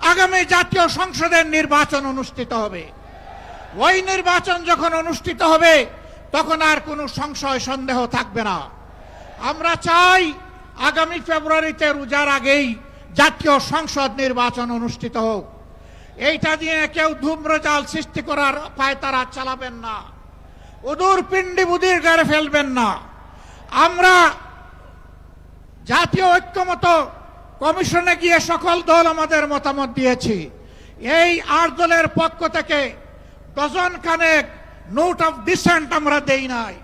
আগামী জাতীয় সংসদের নির্বাচন অনুষ্ঠিত হবে। ওই নির্বাচন যখন অনুষ্ঠিত হবে, তখন আর কোনো সংশয়, সন্দেহ থাকবে না। আমরা চাই আগামী ফেব্রুয়ারিতে, রোজার আগেই জাতীয় সংসদ নির্বাচন অনুষ্ঠিত হোক। এইটা দিয়ে কেউ ধূম্রজাল সৃষ্টি করার পায়তারা চালাবেন না। উদূর পিণ্ডি বুদির গাড়ে ফেলবেন না। আমরা জাতীয় ঐক্যমত কমিশনে গিয়ে সকল দল আমাদের মতামত দিয়েছি। এই আট দলের পক্ষ থেকে ডজন খানেক নোট অফ ডিসেন্ট আমরা দেই নাই।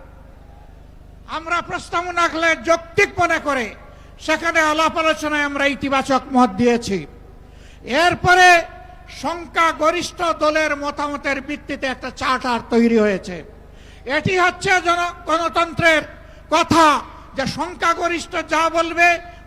আমরা প্রস্তাবনা রাখলে যৌক্তিক মনে করে সেখানে আলাপ আলোচনায় আমরা ইতিবাচক মত দিয়েছি। এরপরে সংখ্যা গরিষ্ঠ দলের মতামতের ভিত্তিতে একটা চার্টার তৈরি হয়েছে। এটি হচ্ছে গণতন্ত্রের কথা যে সংখ্যাগরিষ্ঠ যা বলবে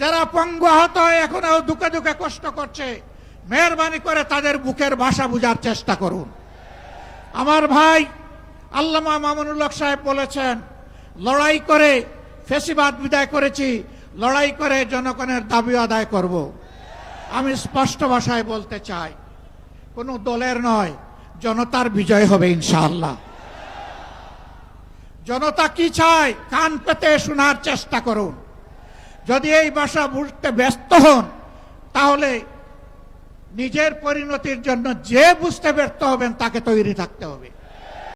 যারা পঙ্গু আহত হয়ে এখনও দুঃখে দুঃখে কষ্ট করছে। মেহরবানি করে তাদের বুকের ভাষা বোঝার চেষ্টা করুন। আমার ভাই আল্লামা মামুনুল্লাহ সাহেব বলেছেন, লড়াই করে ফেসিবাদ বিদায় করেছি, লড়াই করে জনগণের দাবি আদায় করব। আমি স্পষ্ট ভাষায় বলতে চাই, কোনো দলের নয়, জনতার বিজয় হবে ইনশাআল্লাহ। জনতা কি চায়, কান পেতে শোনার চেষ্টা করুন। যদি এই বাসা বুঝতে ব্যস্ত হন, তাহলে নিজের পরিণতির জন্য যে বুঝতে ব্যর্থ হবেন, তাকে তৈরি থাকতে হবে।